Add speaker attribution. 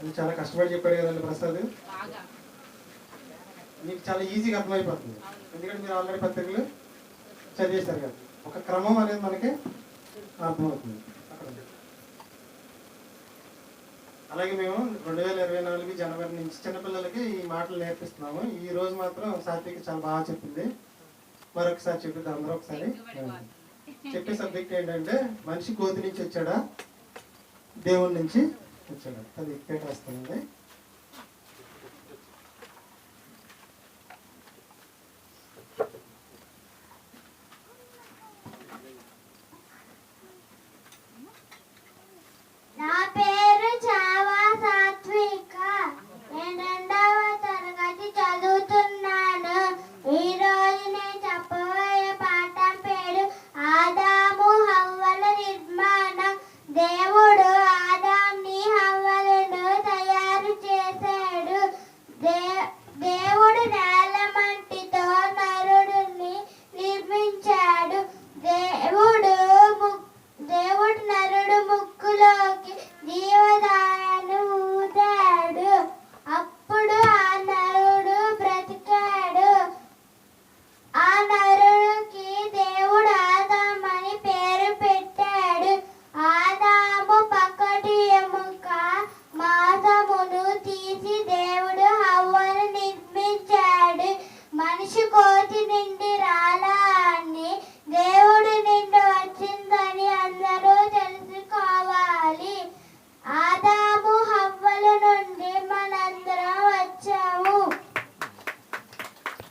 Speaker 1: అది చాలా కష్టపడి చెప్పాడు కదండి ప్రసాద్. మీకు చాలా ఈజీగా అర్థమైపోతుంది. ఎందుకంటే మీరు ఆల్రెడీ పత్రికలు చదివేశారు కదా. ఒక క్రమం అనేది మనకి అర్థమవుతుంది. అలాగే మేము రెండు వేల ఇరవై నాలుగు జనవరి నుంచి చిన్నపిల్లలకి ఈ మాటలు నేర్పిస్తున్నాము. ఈ రోజు మాత్రం సాత్విక చాలా బాగా చెప్పింది. మరొకసారి చెప్పిద్దాం అందరూ ఒకసారి. చెప్పే సబ్జెక్ట్ ఏంటంటే మనిషి కోతి నుంచి వచ్చాడా? దేవుడి నుంచి వచ్చాడు. అది పెట్టేస్తుంది